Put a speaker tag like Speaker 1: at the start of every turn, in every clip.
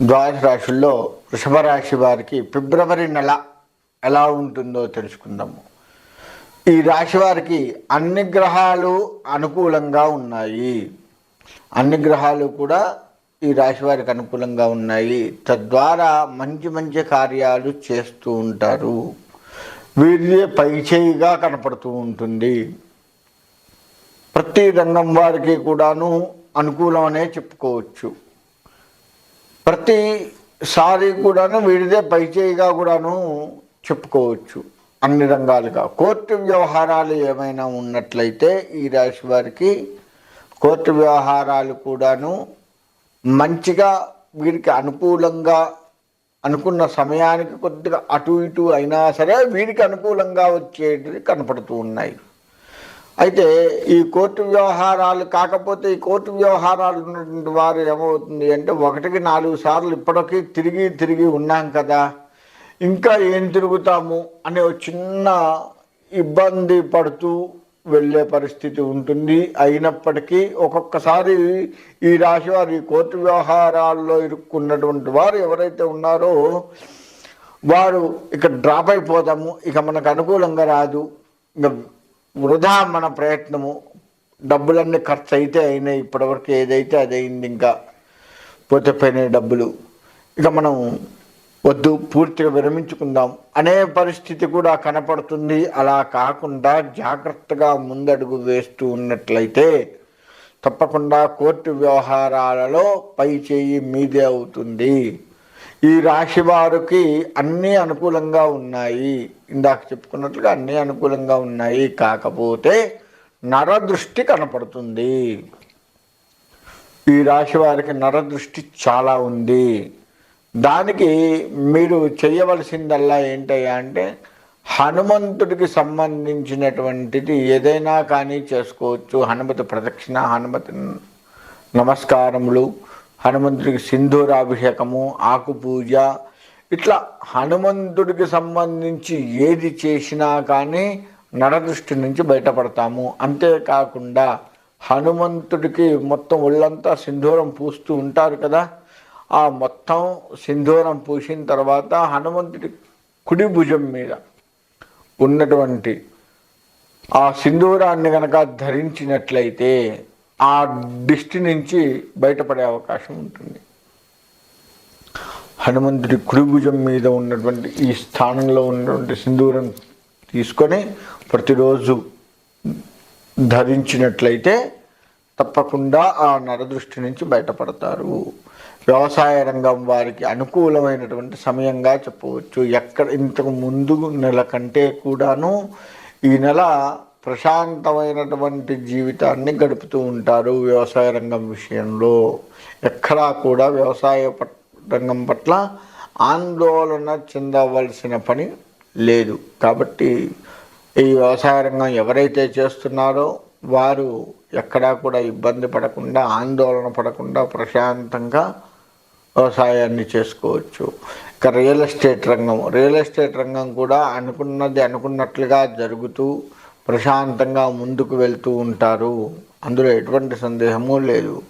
Speaker 1: ద్వాదశ రాశుల్లో వృషభ రాశి వారికి ఫిబ్రవరి నెల ఎలా ఉంటుందో తెలుసుకుందాము. ఈ రాశి వారికి అన్ని గ్రహాలు అనుకూలంగా ఉన్నాయి. అన్ని గ్రహాలు కూడా ఈ రాశి వారికి అనుకూలంగా ఉన్నాయి. తద్వారా మంచి మంచి కార్యాలు చేస్తూ ఉంటారు. వీరిదే పైచేయిగా కనపడుతూ ఉంటుంది. ప్రతి రంగం వారికి కూడాను అనుకూలమనే చెప్పుకోవచ్చు. ప్రతిసారి కూడాను వీడిదే పైచేయిగా కూడాను చెప్పుకోవచ్చు అన్ని రంగాలుగా. కోర్టు వ్యవహారాలు ఏమైనా ఉన్నట్లయితే ఈ రాశి వారికి కోర్టు వ్యవహారాలు కూడాను మంచిగా వీరికి అనుకూలంగా అనుకున్న సమయానికి కొద్దిగా అటు ఇటు అయినా సరే వీరికి అనుకూలంగా వచ్చేటివి కనపడుతూ ఉన్నాయి. అయితే ఈ కోర్టు వ్యవహారాలు కాకపోతే ఈ కోర్టు వ్యవహారాలు ఉన్నటువంటి వారు ఏమవుతుంది అంటే ఒకటికి నాలుగు సార్లు ఇప్పటికీ తిరిగి తిరిగి ఉన్నాం కదా. ఇంకా ఏం తిరుగుతాము అనే చిన్న ఇబ్బంది పడుతూ వెళ్ళే పరిస్థితి ఉంటుంది. అయినప్పటికీ ఒక్కొక్కసారి ఈ రాశి వారు ఈ కోర్టు వ్యవహారాల్లో ఇరుక్కున్నటువంటి వారు ఎవరైతే ఉన్నారో వారు ఇక డ్రాప్ అయిపోతాము. ఇక మనకు అనుకూలంగా రాదు. ఇంకా వృధా మన ప్రయత్నము. డబ్బులన్నీ ఖర్చు అయితే అయినాయి ఇప్పటివరకు ఏదైతే అది అయింది ఇంకా పోతే పోయినాయి డబ్బులు. ఇక మనం వద్దు పూర్తిగా విరమించుకుందాం. అనే పరిస్థితి కూడా కనపడుతుంది. అలా కాకుండా జాగ్రత్తగా ముందడుగు వేస్తూ ఉన్నట్లయితే తప్పకుండా కోర్టు వ్యవహారాలలో పై చేయి మీదే అవుతుంది. ఈ రాశి వారికి అన్నీ అనుకూలంగా ఉన్నాయి. ఇందాక చెప్పుకున్నట్లుగా అన్నీ అనుకూలంగా ఉన్నాయి. కాకపోతే నరదృష్టి కనపడుతుంది. ఈ రాశి వారికి నరదృష్టి చాలా ఉంది. దానికి మీరు చేయవలసిందల్లా ఏంటయ్యా అంటే హనుమంతుడికి సంబంధించినటువంటిది ఏదైనా కానీ చేసుకోవచ్చు. హనుమతి ప్రదక్షిణ హనుమతి నమస్కారములు హనుమంతుడికి సింధూరాభిషేకము ఆకు పూజ ఇట్లా హనుమంతుడికి సంబంధించి ఏది చేసినా కానీ నరదృష్టి నుంచి బయటపడతాము. అంతేకాకుండా హనుమంతుడికి మొత్తం ఒళ్ళంతా సింధూరం పూస్తూ ఉంటారు కదా. ఆ మొత్తం సింధూరం పూసిన తర్వాత హనుమంతుడి కుడి భుజం మీద ఉన్నటువంటి ఆ సింధూరాన్ని కనుక ధరించినట్లయితే ఆ దృష్టి నుంచి బయటపడే అవకాశం ఉంటుంది. హనుమంతుడి కుడిభుజం మీద ఉన్నటువంటి ఈ స్థానంలో ఉన్నటువంటి సింధూరం తీసుకొని ప్రతిరోజు ధరించినట్లయితే తప్పకుండా ఆ నరదృష్టి నుంచి బయటపడతారు. వ్యవసాయ రంగం వారికి అనుకూలమైనటువంటి సమయంగా చెప్పవచ్చు. ఎక్కడ ఇంతకు ముందు నెల కంటే కూడాను ఈ నెల ప్రశాంతమైనటువంటి జీవితాన్ని గడుపుతూ ఉంటారు వ్యవసాయ రంగం విషయంలో. ఎక్కడా కూడా వ్యవసాయ పట్- రంగం పట్ల ఆందోళన చెందవలసిన పని లేదు. కాబట్టి ఈ వ్యవసాయ రంగం ఎవరైతే చేస్తున్నారో వారు ఎక్కడా కూడా ఇబ్బంది పడకుండా ఆందోళన పడకుండా ప్రశాంతంగా వ్యవసాయాన్ని చేసుకోవచ్చు. ఇక రియల్ ఎస్టేట్ రంగం రియల్ ఎస్టేట్ రంగం కూడా అనుకున్నది అనుకున్నట్లుగా జరుగుతూ ప్రశాంతంగా ముందుకు వెళ్తూ ఉంటారు. అందులో ఎటువంటి సందేహము లేదు.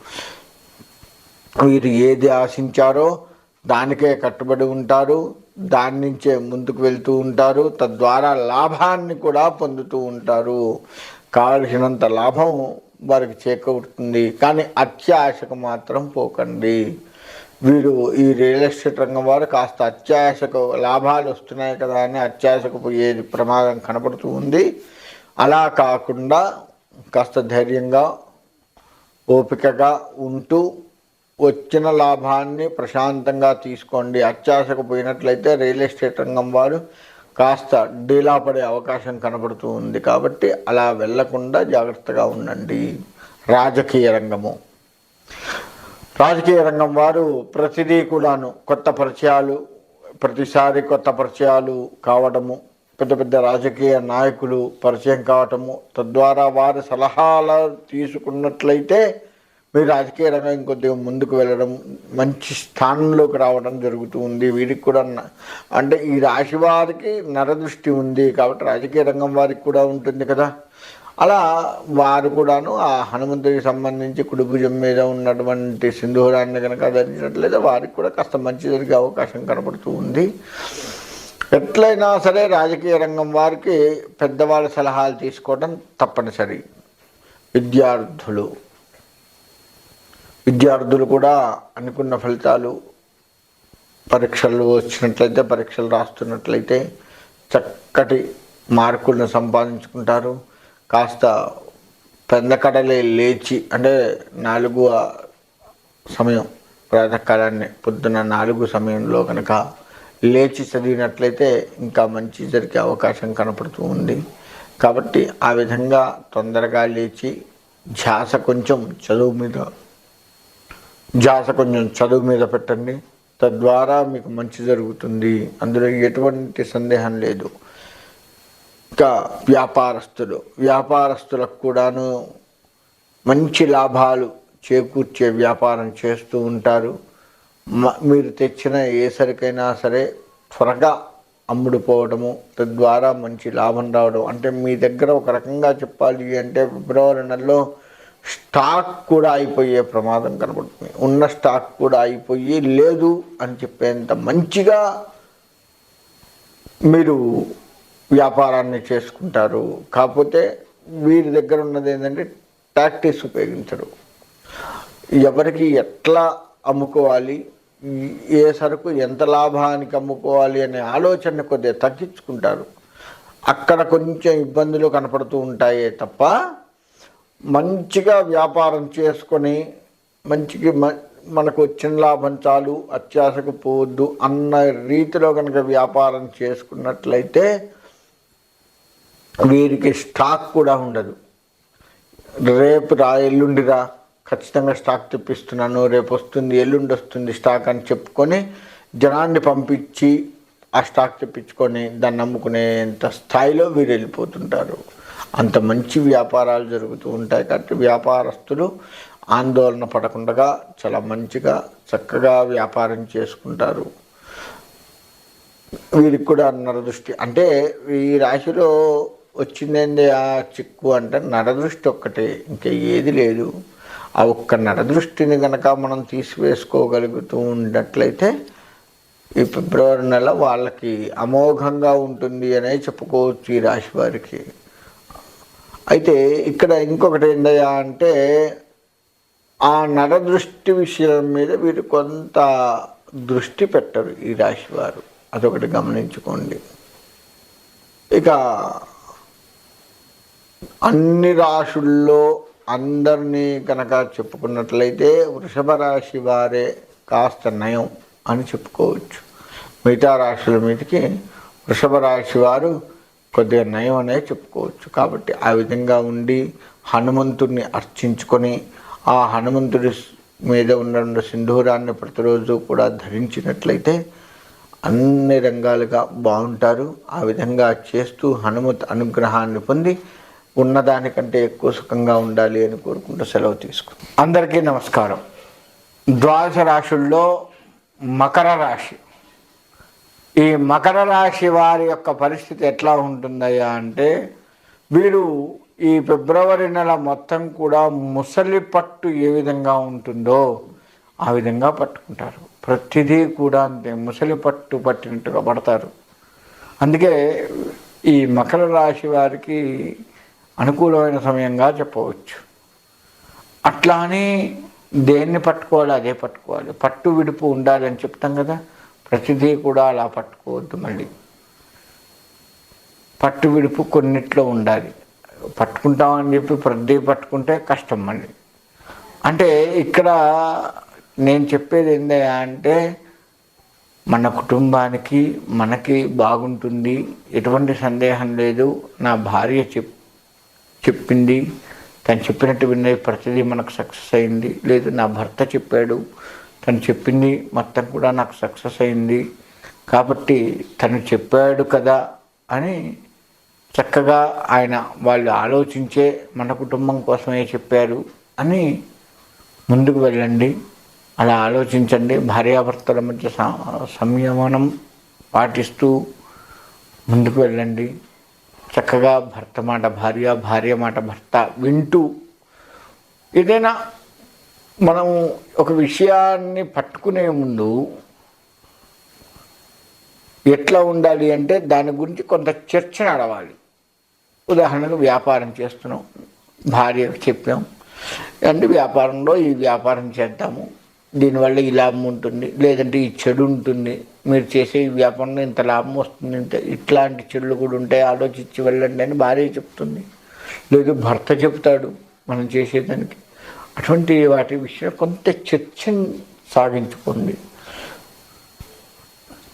Speaker 1: వీరు ఏది ఆశించారో దానికే కట్టుబడి ఉంటారు. దాని నుంచే ముందుకు వెళ్తూ ఉంటారు. తద్వారా లాభాన్ని కూడా పొందుతూ ఉంటారు. కావలసినంత లాభం వారికి చేకూరుతుంది. కానీ అత్యాశకు మాత్రం పోకండి. వీరు ఈ రియల్ ఎస్టేట్ రంగం వారు కాస్త అత్యాశకు లాభాలు వస్తున్నాయి కదా అని అత్యాశకు పోయేది ప్రమాదం కనపడుతూ ఉంది. అలా కాకుండా కాస్త ధైర్యంగా ఓపికగా ఉంటూ వచ్చిన లాభాన్ని ప్రశాంతంగా తీసుకోండి. అత్యాశకు పోయినట్లయితే రియల్ ఎస్టేట్ రంగం వారు కాస్త డీలా పడే అవకాశం కనబడుతూ ఉంది. కాబట్టి అలా వెళ్ళకుండా జాగ్రత్తగా ఉండండి. రాజకీయ రంగము. రాజకీయ రంగం వారు ప్రతిదీ కూడాను కొత్త పరిచయాలు ప్రతిసారి కొత్త పరిచయాలు కావడము పెద్ద పెద్ద రాజకీయ నాయకులు పరిచయం కావటము తద్వారా వారి సలహాలు తీసుకున్నట్లయితే మీరు రాజకీయ రంగం ఇంకొద్దిగా ముందుకు వెళ్ళడం మంచి స్థానంలోకి రావడం జరుగుతూ ఉంది. వీరికి కూడా న- అంటే ఈ రాశి వారికి నరదృష్టి ఉంది కాబట్టి రాజకీయ రంగం వారికి కూడా ఉంటుంది కదా. అలా వారు కూడాను ఆ హనుమంతుడికి సంబంధించి కుడిభుజం మీద ఉన్నటువంటి సింధూరాన్ని కనుక ధరించినట్లయితే వారికి కూడా కాస్త మంచి జరిగే అవకాశం కనబడుతూ ఉంది. ఎట్లయినా సరే రాజకీయ రంగం వారికి పెద్దవాళ్ళ సలహాలు తీసుకోవడం తప్పనిసరి. విద్యార్థులు. విద్యార్థులు కూడా అనుకున్న ఫలితాలు పరీక్షలు వచ్చినట్లయితే పరీక్షలు రాస్తున్నట్లయితే చక్కటి మార్కులను సంపాదించుకుంటారు. కాస్త పెందకడలే లేచి అంటే నాలుగు సమయం ప్రాతకాలాన్ని పొద్దున నాలుగు సమయంలో కనుక లేచి చదివినట్లయితే ఇంకా మంచి జరిగే అవకాశం కనపడుతూ ఉంది. కాబట్టి ఆ విధంగా తొందరగా లేచి ధ్యాస కొంచెం చదువు మీద ధ్యాస కొంచెం చదువు మీద పెట్టండి. తద్వారా మీకు మంచి జరుగుతుంది. అందులో ఎటువంటి సందేహం లేదు. ఇంకా వ్యాపారస్తులు వ్యాపారస్తులకు కూడాను మంచి లాభాలు చేకూర్చే వ్యాపారం చేస్తూ ఉంటారు. మీరు తెచ్చిన ఏ సరికైనా సరే త్వరగా అమ్ముడుపోవడము తద్వారా మంచి లాభం రావడం. అంటే మీ దగ్గర ఒక రకంగా చెప్పాలి అంటే ఫిబ్రవరి నెలలో స్టాక్ కూడా అయిపోయే ప్రమాదం కనబడుతుంది. ఉన్న స్టాక్ కూడా అయిపోయి లేదు అని చెప్పేంత మంచిగా మీరు వ్యాపారాన్ని చేసుకుంటారు. కాకపోతే వీరి దగ్గర ఉన్నది ఏంటంటే టాక్టిక్స్ ఉపయోగించరు. ఎవరికి ఎట్లా అమ్ముకోవాలి ఏ సరుకు ఎంత లాభానికి అమ్ముకోవాలి అనే ఆలోచన కొద్దిగా తగ్గించుకుంటారు. అక్కడ కొంచెం ఇబ్బందులు కనపడుతూ ఉంటాయే తప్ప మంచిగా వ్యాపారం చేసుకొని మంచికి మ- మనకు వచ్చిన లాభం చాలు అత్యాశకు పోవద్దు అన్న రీతిలో కనుక వ్యాపారం చేసుకున్నట్లయితే వీరికి స్టాక్ కూడా ఉండదు. రేపు రా ఖచ్చితంగా స్టాక్ తెప్పిస్తున్నాను రేపు వస్తుంది ఎల్లుండి వస్తుంది స్టాక్ అని చెప్పుకొని జనాన్ని పంపించి ఆ స్టాక్ తెప్పించుకొని దాన్ని నమ్ముకునేంత స్థాయిలో వీరు వెళ్ళిపోతుంటారు. అంత మంచి వ్యాపారాలు జరుగుతూ ఉంటాయి కాబట్టి వ్యాపారస్తులు ఆందోళన పడకుండా చాలా మంచిగా చక్కగా వ్యాపారం చేసుకుంటారు. వీరికి కూడా నరదృష్టి అంటే ఈ రాశిలో వచ్చిందేంది ఆ చిక్కు అంటే నరదృష్టి ఒక్కటే ఇంకా ఏది లేదు. ఆ ఒక్క నరదృష్టిని కనుక మనం తీసివేసుకోగలుగుతూ ఉన్నట్లయితే ఈ ఫిబ్రవరి నెల వాళ్ళకి అమోఘంగా ఉంటుంది అనే చెప్పుకోవచ్చు ఈ రాశి వారికి. అయితే ఇక్కడ ఇంకొకటి ఏందయ్యా అంటే ఆ నరదృష్టి విషయం మీద వీరు కొంత దృష్టి పెట్టరు ఈ రాశి వారు. అదొకటి గమనించుకోండి. ఇక అన్ని రాశుల్లో అందరినీ కనుక చెప్పుకున్నట్లయితే వృషభ రాశి వారే కాస్త నయం అని చెప్పుకోవచ్చు. మిగతా రాశుల మీదకి వృషభ రాశి వారు కొద్దిగా నయం అనే చెప్పుకోవచ్చు. కాబట్టి ఆ విధంగా ఉండి హనుమంతుడిని అర్చించుకొని ఆ హనుమంతుడి మీద ఉన్న సింధూరాన్ని ప్రతిరోజు కూడా ధరించినట్లయితే అన్ని రంగాలుగా బాగుంటారు. ఆ విధంగా చేస్తూ హనుమత్ అనుగ్రహాన్ని పొంది ఉన్నదానికంటే ఎక్కువ సుఖంగా ఉండాలి అని కోరుకుంటూ సెలవు తీసుకుంటాం అందరికీ నమస్కారం. ద్వాదశ రాశుల్లో మకర రాశి. ఈ మకర రాశి వారి యొక్క పరిస్థితి ఎట్లా ఉంటుందయ్యా అంటే వీరు ఈ ఫిబ్రవరి నెల మొత్తం కూడా ముసలి పట్టు ఏ విధంగా ఉంటుందో ఆ విధంగా పట్టుకుంటారు. ప్రతిదీ కూడా అంతే ముసలి పట్టు పట్టినట్టుగా పడతారు. అందుకే ఈ మకర రాశి వారికి అనుకూలమైన సమయంగా చెప్పవచ్చు. అట్లా అని దేన్ని పట్టుకోవాలి అదే పట్టుకోవాలి. పట్టు విడుపు ఉండాలి అని చెప్తాం కదా ప్రతిదీ కూడా అలా పట్టుకోవద్దు మళ్ళీ. పట్టు విడుపు కొన్నిట్లో ఉండాలి. పట్టుకుంటామని చెప్పి ప్రతి పట్టుకుంటే కష్టం మళ్ళీ. అంటే ఇక్కడ నేను చెప్పేది ఏందయ్యా అంటే మన కుటుంబానికి మనకి బాగుంటుంది ఎటువంటి సందేహం లేదు నా భార్య చెప్ చెప్పింది. తను చెప్పినట్టు విన్నది ప్రతిదీ మనకు సక్సెస్ అయింది. లేదు నా భర్త చెప్పాడు. తను చెప్పింది మొత్తం కూడా నాకు సక్సెస్ అయింది. కాబట్టి తను చెప్పాడు కదా అని చక్కగా ఆయన వాళ్ళు ఆలోచించే మన కుటుంబం కోసమే చెప్పారు అని ముందుకు వెళ్ళండి. అలా ఆలోచించండి. భార్యాభర్తల మధ్య స- సంయమనం పాటిస్తూ ముందుకు వెళ్ళండి. చక్కగా భర్త మాట భార్య భార్య మాట భర్త వింటూ ఏదైనా మనం ఒక విషయాన్ని పట్టుకునే ముందు ఎట్లా ఉండాలి అంటే దాని గురించి కొంత చర్చ నడవాలి. ఉదాహరణకు వ్యాపారం చేస్తున్నాం భార్యకు చెప్పాం అంటే వ్యాపారంలో ఈ వ్యాపారం చేద్దాము. దీనివల్ల ఈ లాభం ఉంటుంది. లేదంటే ఈ చెడు ఉంటుంది. మీరు చేసే ఈ వ్యాపారంలో ఇంత లాభం వస్తుంది ఇంత ఇట్లాంటి చెడులు కూడా ఉంటాయి. ఆలోచించి వెళ్ళండి అని భార్య చెప్తుంది. లేదు భర్త చెప్తాడు మనం చేసేదానికి. అటువంటి వాటి విషయంలో కొంత చర్చను సాగించుకోండి.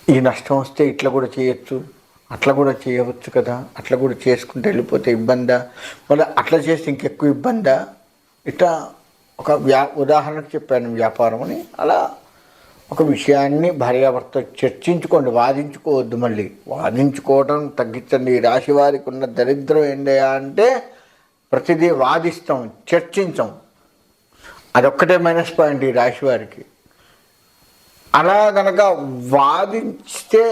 Speaker 1: ఈ నష్టం వస్తే ఇట్లా కూడా చేయొచ్చు. అట్లా కూడా చేయవచ్చు కదా. అట్లా కూడా చేసుకుంటే వెళ్ళిపోతే ఇబ్బందా? మళ్ళీ అట్లా చేస్తే ఇంకెక్కువ ఇబ్బందా? ఇట్లా ఒక వ్యా ఉదాహరణకు చెప్పాను వ్యాపారం అని అలా ఒక విషయాన్ని భార్యాభర్త చర్చించుకోండి వాదించుకోవద్దు మళ్ళీ. వాదించుకోవడం తగ్గించండి. ఈ రాశి వారికి ఉన్న దరిద్రం ఏంటయా అంటే ప్రతిదీ వాదిస్తాం చర్చించాం. అదొక్కటే మైనస్ పాయింట్ ఈ రాశి వారికి. అలా గనక వాదిస్తే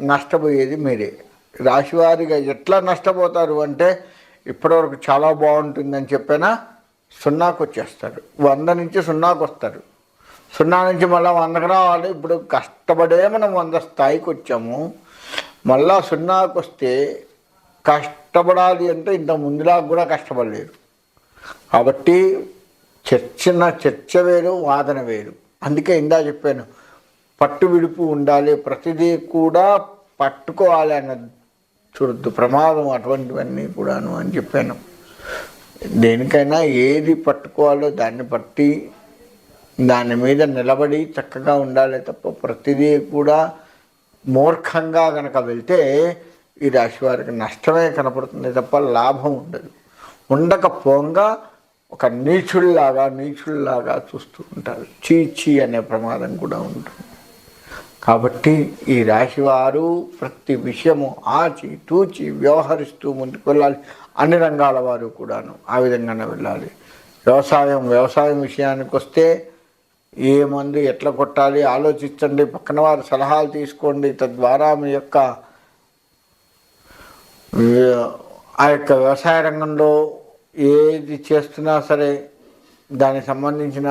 Speaker 1: నష్టపోయేది మీరే. రాశివారిగా ఎట్లా నష్టపోతారు అంటే ఇప్పటివరకు చాలా బాగుంటుందని చెప్పినా? సున్నాకు వచ్చేస్తారు వంద నుంచి సున్నాకు వస్తారు సున్నా నుంచి మళ్ళీ వందకు రావాలి. ఇప్పుడు కష్టపడే మనం వంద స్థాయికి వచ్చాము మళ్ళా సున్నాకు వస్తే కష్టపడాలి అంటే ఇంత ముందులా కూడా కష్టపడలేరు కాబట్టి చర్చన చర్చ వేరు వాదన వేరు. అందుకే ఇందా చెప్పాను పట్టు విడుపు ఉండాలి. ప్రతిదీ కూడా పట్టుకోవాలి అన్న చూడద్దు ప్రమాదం అటువంటివన్నీ కూడాను అని చెప్పాను. దేనికైనా ఏది పట్టుకోవాలో దాన్ని పట్టి దాని మీద నిలబడి చక్కగా ఉండాలి తప్ప ప్రతిదీ కూడా మూర్ఖంగా కనుక వెళ్తే ఈ రాశి వారికి నష్టమే కనపడుతుంది తప్ప లాభం ఉండదు. ఉండకపోగా ఒక నీచుల్లాగా నీచుల్లాగా చూస్తూ ఉంటారు. చీచి అనే ప్రమాదం కూడా ఉంటుంది. కాబట్టి ఈ రాశివారు ప్రతి విషయము ఆచి తూచి వ్యవహరిస్తూ ముందుకు వెళ్ళాలి. అన్ని రంగాల వారు కూడాను ఆ విధంగానే వెళ్ళాలి. వ్యవసాయం వ్యవసాయం విషయానికి వస్తే ఏ మందు ఎట్లా కొట్టాలి ఆలోచించండి. పక్కన వారి సలహాలు తీసుకోండి. తద్వారా మీ యొక్క ఆ యొక్క వ్యవసాయ రంగంలో ఏది చేస్తున్నా సరే దానికి సంబంధించిన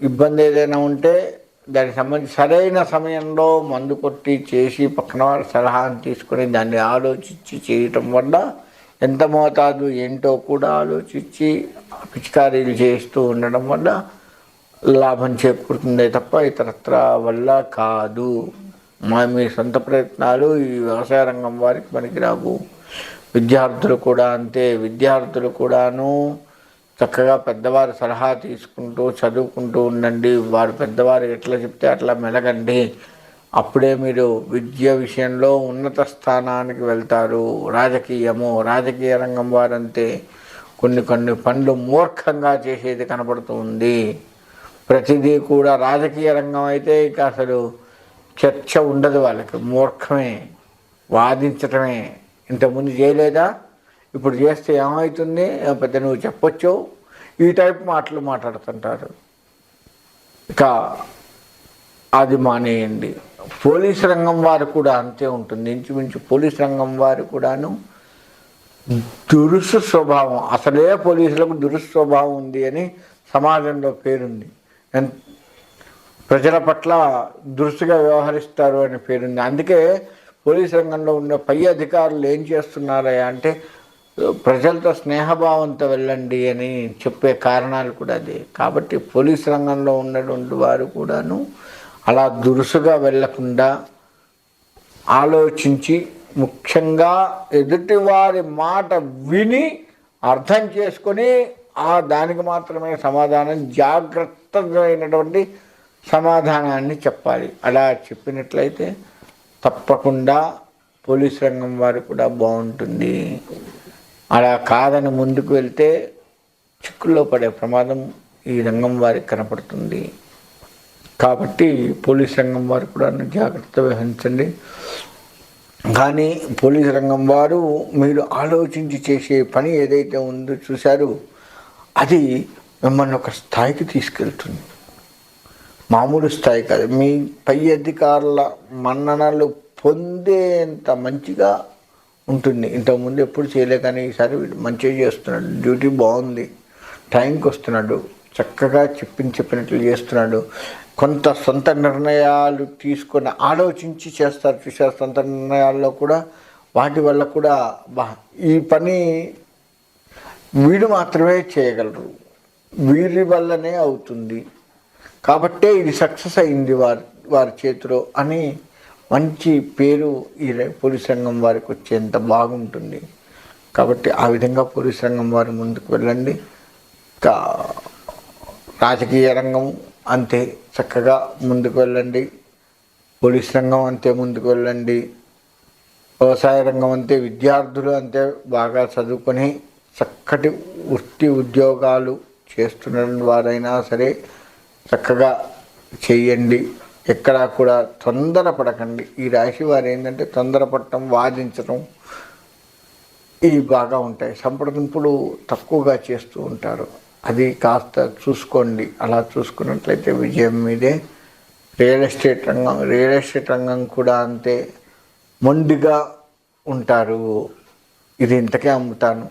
Speaker 1: ఇబ్బంది ఏదైనా ఉంటే దానికి సంబంధించి సరైన సమయంలో మందు కొట్టి చేసి పక్కన వాళ్ళ సలహాను తీసుకొని దాన్ని ఆలోచించి చేయటం వల్ల ఎంత మోతాదు ఏంటో కూడా ఆలోచించి పిచికారీలు చేస్తూ ఉండడం వల్ల లాభం చేకూరుతుందే తప్ప ఇతరత్ర వల్ల కాదు. మా మీ సొంత ప్రయత్నాలు ఈ వ్యవసాయ రంగం వారికి పనికిరావు. విద్యార్థులు కూడా అంతే. విద్యార్థులు కూడాను చక్కగా పెద్దవారి సలహా తీసుకుంటూ చదువుకుంటూ ఉండండి. వారు పెద్దవారు ఎట్లా చెప్తే అట్లా మెలగండి. అప్పుడే మీరు విద్య విషయంలో ఉన్నత స్థానానికి వెళ్తారు. రాజకీయము రాజకీయ రంగం వారంతే కొన్ని కొన్ని పనులు మూర్ఖంగా చేసేది కనబడుతుంది ప్రతిదీ కూడా రాజకీయ రంగం అయితే ఇక అసలు చర్చ ఉండదు వాళ్ళకి. మూర్ఖమే వాదించటమే. ఇంతకుముందు చేయలేదా? ఇప్పుడు చేస్తే ఏమవుతుంది ఏ పెద్ద నువ్వు చెప్పొచ్చు. ఈ టైప్ మాటలు మాట్లాడుతుంటారు. ఇక అది మానేయండి. పోలీస్ రంగం వారు కూడా అంతే ఉంటుంది. ఇంచుమించు పోలీస్ రంగం వారు కూడాను దురుసు స్వభావం. అసలే పోలీసులకు దురుసు స్వభావం ఉంది అని సమాజంలో పేరుంది. ప్రజల పట్ల దురుసుగా వ్యవహరిస్తారు అనే పేరుంది. అందుకే పోలీస్ రంగంలో ఉన్న పై అధికారులు ఏం చేస్తున్నారా అంటే ప్రజలతో స్నేహభావంతో వెళ్ళండి అని చెప్పే కారణాలు కూడా అదే. కాబట్టి పోలీస్ రంగంలో ఉన్నటువంటి వారు కూడాను అలా దురుసుగా వెళ్ళకుండా ఆలోచించి ముఖ్యంగా ఎదుటివారి మాట విని అర్థం చేసుకొని ఆ దానికి మాత్రమే సమాధానం జాగ్రత్తమైనటువంటి సమాధానాన్ని చెప్పాలి. అలా చెప్పినట్లయితే తప్పకుండా పోలీస్ రంగం వారు కూడా బాగుంటుంది. అలా కాదని ముందుకు వెళ్తే చిక్కుల్లో పడే ప్రమాదం ఈ రంగం వారికి కనపడుతుంది. కాబట్టి పోలీస్ రంగం వారు కూడా జాగ్రత్త వహించండి. కానీ పోలీస్ రంగం వారు మీరు ఆలోచించి చేసే పని ఏదైతే ఉందో చూశారు అది మిమ్మల్ని ఒక స్థాయికి తీసుకెళ్తుంది. మామూలు స్థాయి కాదు. మీ పై అధికారుల మన్ననలు పొందేంత మంచిగా ఉంటుంది. ఇంతకుముందు ఎప్పుడు చేయలే కానీ ఈసారి వీడు మంచిగా చేస్తున్నాడు. డ్యూటీ బాగుంది. టైంకి వస్తున్నాడు. చక్కగా చెప్పింది చెప్పినట్లు చేస్తున్నాడు. కొంత సొంత నిర్ణయాలు తీసుకొని ఆలోచించి చేస్తారు చూసారు సొంత నిర్ణయాల్లో కూడా వాటి వల్ల కూడా బా ఈ పని వీడు మాత్రమే చేయగలరు. వీరి వల్లనే అవుతుంది. కాబట్టే ఇది సక్సెస్ అయింది వారి వారి చేతిలో అని మంచి పేరు ఈ పోలీస్ రంగం వారికి వచ్చేంత బాగుంటుంది. కాబట్టి ఆ విధంగా పోలీస్ రంగం వారు ముందుకు వెళ్ళండి. ఇంకా రాజకీయ రంగం అంతే చక్కగా ముందుకు వెళ్ళండి. పోలీస్ రంగం అంతే ముందుకు వెళ్ళండి. వ్యవసాయ రంగం అంతే విద్యార్థులు అంతే బాగా చదువుకొని చక్కటి వృత్తి ఉద్యోగాలు చేస్తున్న వారైనా సరే చక్కగా చేయండి. ఎక్కడా కూడా తొందరపడకండి. ఈ రాశి వారు ఏంటంటే తొందరపడటం వాదించడం ఇవి బాగా ఉంటాయి. సంప్రదింపులు తక్కువగా చేస్తూ ఉంటారు. అది కాస్త చూసుకోండి. అలా చూసుకున్నట్లయితే విజయం మీదే. రియల్ ఎస్టేట్ రంగం రియల్ ఎస్టేట్ రంగం కూడా అంతే మొండిగా ఉంటారు. ఇది ఇంతకే అమ్ముతాను.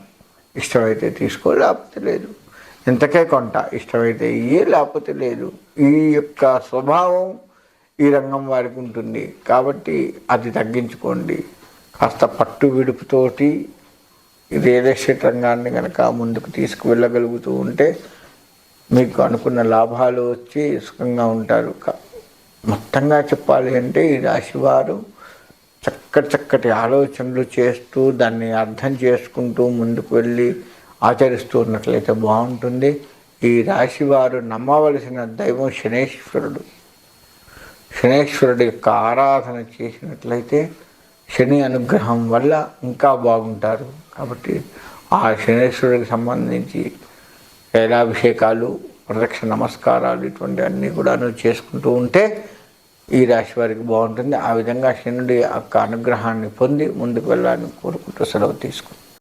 Speaker 1: ఇష్టమైతే తీసుకో లేకపోతే లేదు. ఇంతకే కొంట ఇష్టమైతే ఇయ్యే లేకపోతే లేదు. ఈ యొక్క స్వభావం ఈ రంగం వారికి ఉంటుంది. కాబట్టి అది తగ్గించుకోండి. కాస్త పట్టు విడుపుతోటి రియల్ ఎస్టేట్ రంగాన్ని కనుక ముందుకు తీసుకువెళ్ళగలుగుతూ ఉంటే మీకు అనుకున్న లాభాలు వచ్చి సుఖంగా ఉంటారు. క- మొత్తంగా చెప్పాలి అంటే ఈ రాశివారు చక్కటి చక్కటి ఆలోచనలు చేస్తూ దాన్ని అర్థం చేసుకుంటూ ముందుకు వెళ్ళి ఆచరిస్తూ ఉన్నట్లయితే బాగుంటుంది. ఈ రాశివారు నమ్మవలసిన దైవం శనేశ్వరుడు. శనేశ్వరుడు యొక్క ఆరాధన చేసినట్లయితే శని అనుగ్రహం వల్ల ఇంకా బాగుంటారు. కాబట్టి ఆ శనేశ్వరుడికి సంబంధించి తైలాభిషేకాలు ప్రదక్ష నమస్కారాలు ఇటువంటి అన్నీ కూడా చేసుకుంటూ ఉంటే ఈ రాశి వారికి బాగుంటుంది. ఆ విధంగా శనుడి యొక్క అనుగ్రహాన్ని పొంది ముందుకు వెళ్ళాలని కోరుకుంటూ సెలవు తీసుకుంటాం